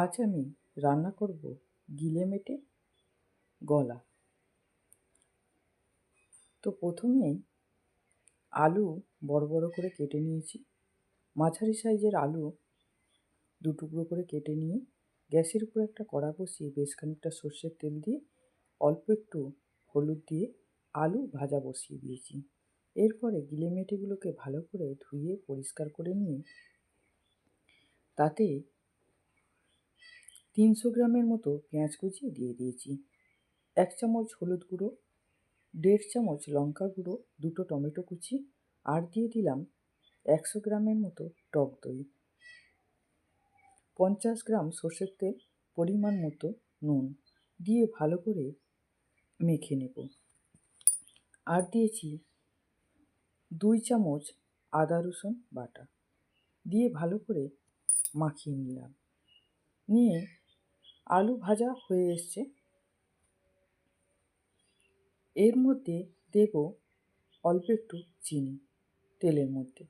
আজ আমি রান্না করব গিলে মেটে গলা। তো প্রথমে আলু বড় বড় করে কেটে নিয়েছি। মাঝারি সাইজের আলু দু টুকরো করে কেটে নিয়ে গ্যাসের উপর একটা কড়া বসিয়ে বেশ খানিকটা সর্ষের তেল দিয়ে অল্প একটু হলুদ দিয়ে আলু ভাজা বসিয়ে দিয়েছি। এরপরে গিলে মেটেগুলোকে ভালো করে ধুয়ে পরিষ্কার করে নিয়ে তাতে তিনশো গ্রামের মতো পেঁয়াজ কুচি দিয়ে দিয়েছি। এক চামচ হলুদ গুঁড়ো, দেড় চামচ লঙ্কা গুঁড়ো, দুটো টমেটো কুচি, আর দিয়ে দিলাম একশো গ্রামের মতো টক দই। পঞ্চাশ গ্রাম সর্ষের তেল পরিমাণ মতো নুন দিয়ে ভালো করে মেখে নেব। আর দিয়েছি দুই চামচ আদা রসুন বাটা দিয়ে ভালো করে মাখিয়ে নিলাম। নিয়ে আলু ভাজা হয়ে এসছে। এর মধ্যে দেব অল্প একটু চিনি তেলের মধ্যে।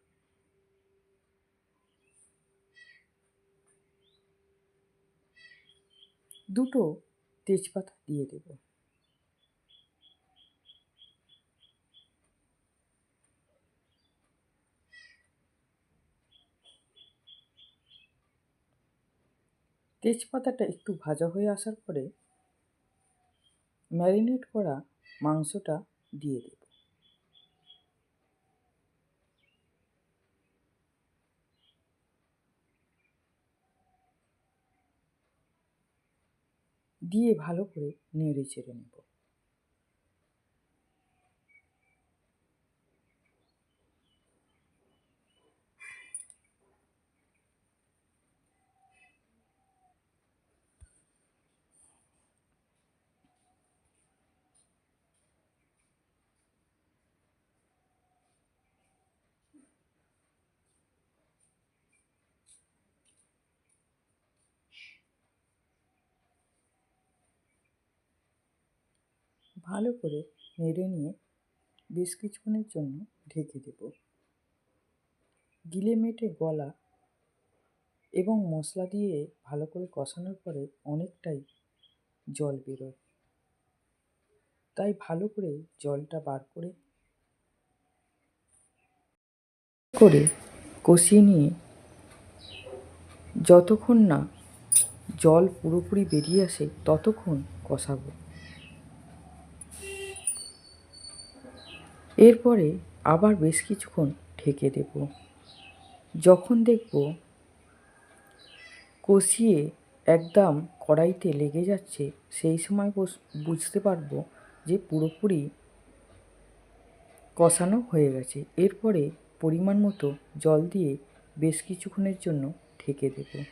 দুটো তেজপাতা দিয়ে দেব। তেজপাতাটা একটু ভাজা হয়ে আসার পরে ম্যারিনেট করা মাংসটা দিয়ে দেব। দিয়ে ভালো করে নেড়ে চেড়ে নেব। ভালো করে নেড়ে নিয়ে বেশ কিছুক্ষণের জন্য ঢেকে দেব। গিলে মেটে গলা এবং মশলা দিয়ে ভালো করে কষানোর পরে অনেকটাই জল বেরোয়। তাই ভালো করে জলটা বার করে করে কষিয়ে নিয়ে যতক্ষণ না জল পুরোপুরি বেরিয়ে আসে ততক্ষণ কষাবো। এরপরে আবার বেশ কিছুক্ষণ ঢেকে দেব। যখন দেখব কষিয়ে একদম কড়াইতে লেগে যাচ্ছে, সেই সময় বুঝতে পারব যে পুরোপুরি কষানো হয়ে গেছে। এরপরে পরিমাণ মতো জল দিয়ে বেশ কিছুক্ষণের জন্য ঢেকে দেব।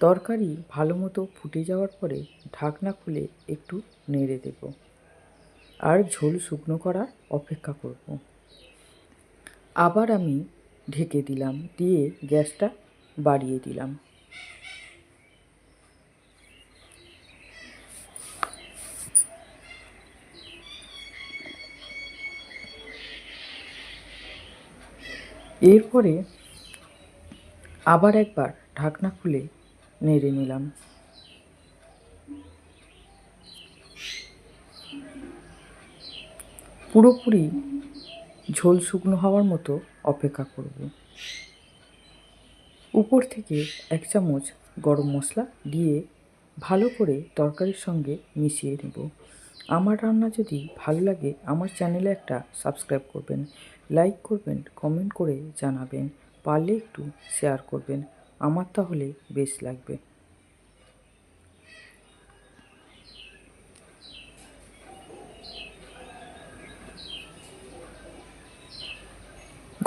তরকারি ভালো মতো ফুটে যাওয়ার পরে ঢাকনা খুলে একটু নেড়ে দেবো। আর ঝোল শুকনো করার অপেক্ষা করব। আবার আমি ঢেকে দিলাম, দিয়ে গ্যাসটা বাড়িয়ে দিলাম। এরপরে আবার একবার ঢাকনা খুলে নেড়ে নিলাম। পুরোপুরি ঝোল শুকনো হওয়ার মতো অপেক্ষা করব। উপর থেকে এক চামচ গরম মশলা দিয়ে ভালো করে তরকারির সঙ্গে মিশিয়ে নেব। আমার রান্না যদি ভালো লাগে, আমার চ্যানেলে একটা সাবস্ক্রাইব করবেন, লাইক করবেন, কমেন্ট করে জানাবেন, পারলে একটু শেয়ার করবেন। আমার তাহলে বেশ লাগবে।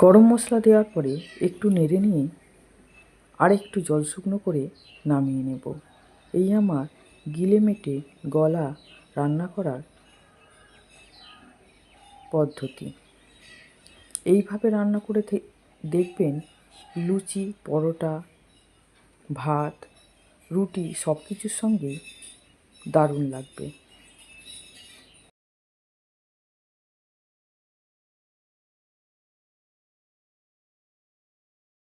গরম মশলা দেওয়ার পরে একটু নেড়ে নিয়ে আর একটু জল শুকনো করে নামিয়ে নেব। এই আমার গিলে মেটে গলা রান্না করার পদ্ধতি। এইভাবে রান্না করে দেখবেন লুচি, পরোটা, ভাত, রুটি সব কিছুর সঙ্গেই দারুণ লাগবে।